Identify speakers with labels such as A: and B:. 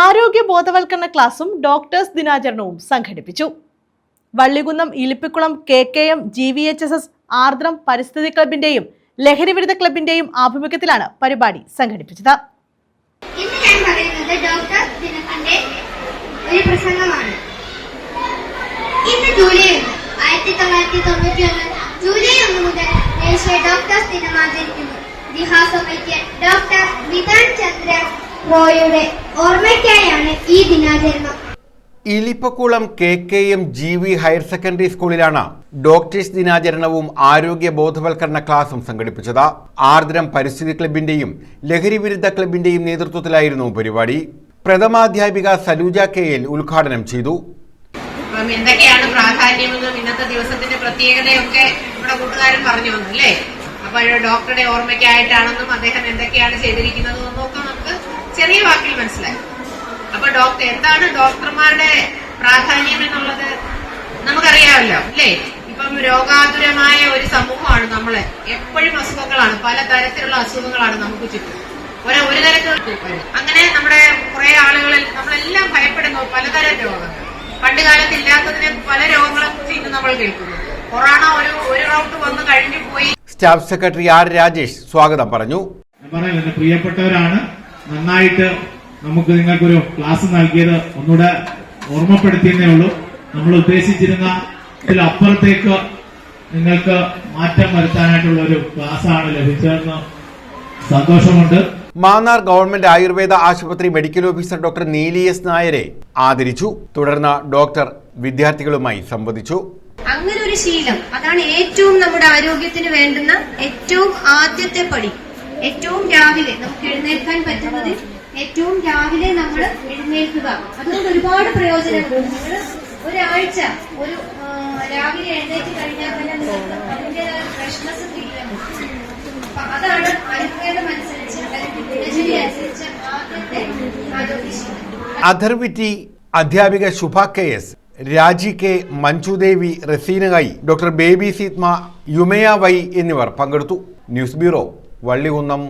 A: ആരോഗ്യ ബോധവൽക്കരണ ക്ലാസും ഡോക്ടേഴ്സ് ദിനാചരണവും സംഘടിപ്പിച്ചു. Vallikunnam Elippakulam K K M G V H S S Aardram പരിസ്ഥിതി ക്ലബിന്റെയും ലഹരി വിരുദ്ധ ക്ലബിന്റെയും ആഭിമുഖ്യത്തിലാണ് പരിപാടി സംഘടിപ്പിച്ചത്.
B: ഇന്ന് ഞാൻ ഡോക്ടർ ഇന്ന് ജൂലൈ ഒന്ന് ആയിരത്തി തൊള്ളായിരത്തി തൊണ്ണൂറ്റി ഒന്ന് ജൂലൈ ഒന്ന് മുതൽ ദേശീയ ഡോക്ടേഴ്സ് ദിനം ആചരിക്കുന്നു. ഡോക്ടർ വിധാൻ ചന്ദ്ര റോയുടെ ഓർമ്മയ്ക്കായാണ് ഈ ദിനാചരണം.
C: Elippakulam K K M G V higher secondary സ്കൂളിലാണ് ഡോക്ടേഴ്സ് ദിനാചരണവും ആരോഗ്യ ബോധവൽക്കരണ ക്ലാസും സംഘടിപ്പിച്ചത്. ആർദ്രം പരിസ്ഥിതി ക്ലബിന്റെയും ലഹരി വിരുദ്ധ ക്ലബിന്റെയും നേതൃത്വത്തിലായിരുന്നു പരിപാടി. പ്രഥമാധ്യാപിക സലൂജ കെ എൽ ഉദ്ഘാടനം ചെയ്തു.
D: എന്തൊക്കെയാണ് പ്രാധാന്യമെന്നും ഇന്നത്തെ ദിവസത്തിന്റെ പ്രത്യേകതയൊക്കെ നമ്മുടെ കൂട്ടുകാരൻ പറഞ്ഞു വന്നു അല്ലേ അപ്പോൾ ഡോക്ടറുടെ ഓർമ്മയ്ക്കായിട്ടാണെന്നും അദ്ദേഹം എന്തൊക്കെയാണ് ചെയ്തിരിക്കുന്നതും ചെറിയ വാക്കിൽ മനസ്സിലായി. അപ്പൊ ഡോക്ടർ എന്താണ് ഡോക്ടർമാരുടെ പ്രാധാന്യം എന്നുള്ളത്? നമുക്കറിയാമല്ലോ അല്ലേ? ഇപ്പം രോഗാതുരമായ ഒരു സമൂഹമാണ് നമ്മൾ. എപ്പോഴും അസുഖങ്ങളാണ് പല തരത്തിലുള്ള അസുഖങ്ങളാണ് നമുക്ക് ചുറ്റും. ഒരു ഒരു തരത്തിലുള്ള അങ്ങനെ നമ്മുടെ കുറെ ആളുകളിൽ നമ്മളെല്ലാം ഭയപ്പെടുന്നു പലതരം രോഗങ്ങൾ. പണ്ട് കാലത്ത് ഇല്ലാത്തതിനെ പല രോഗങ്ങളെ കുറിച്ച് ഇന്ന് നമ്മൾ കേൾക്കുന്നു. കൊറോണ ഒരു ഒരു റൗണ്ട് വന്ന് കഴിഞ്ഞു പോയി.
C: സ്റ്റാഫ് സെക്രട്ടറി ആർ രാജേഷ് സ്വാഗതം പറഞ്ഞു.
E: പ്രിയപ്പെട്ടവരാണ്. നന്നായിട്ട് നമുക്ക് നിങ്ങൾക്കൊരു ക്ലാസ് നൽകിയത് ഒന്നുകൂടെ ഓർമ്മപ്പെടുത്തിയെന്നേ ഉള്ളൂ. നമ്മൾ ഉദ്ദേശിച്ചിരുന്ന ഇതിലപ്പുറത്തേക്ക് നിങ്ങൾക്ക് മാറ്റം വരുത്താനായിട്ടുള്ള ഒരു ക്ലാസ്സാണ് ലഭിച്ചതെന്ന് സന്തോഷമുണ്ട്.
C: മാന്നാർ ഗവൺമെന്റ് ആയുർവേദ ആശുപത്രി medical officer doctor Neeli S നായരെ ആദരിച്ചു. തുടർന്ന് ഡോക്ടർ വിദ്യാർത്ഥികളുമായി സംവദിച്ചു.
F: അങ്ങനെ ഒരു ശീലം. അതാണ് ഏറ്റവും നമ്മുടെ ആരോഗ്യത്തിന് വേണ്ടുന്ന ഏറ്റവും ആദ്യത്തെ പടി. ഏറ്റവും രാവിലെ നമുക്ക് എഴുന്നേൽക്കാൻ പറ്റുന്നത് ഏറ്റവും രാവിലെ നമ്മൾ എഴുന്നേൽക്കുക. അതുകൊണ്ട് ഒരുപാട് പ്രയോജനമുണ്ട് നിങ്ങൾ ഒരാഴ്ച ഒരു രാവിലെ എഴുന്നേറ്റ് കഴിഞ്ഞാൽ തന്നെ നിങ്ങൾക്ക് അതിന്റെതായ ഫ്രഷ്നെസ് ഫീൽ ചെയ്യാൻ അതാണ് ആയുർവേദം അനുസരിച്ച് അല്ലെങ്കിൽ അനുസരിച്ച് ആദ്യത്തെ
C: അധർവിറ്റി അധ്യാപിക Shubha K S Raji K Manjudevi റസീനകായി doctor Baby സീത്മ യുമയ വൈ എന്നിവർ പങ്കെടുത്തു. News bureau Vallikunnam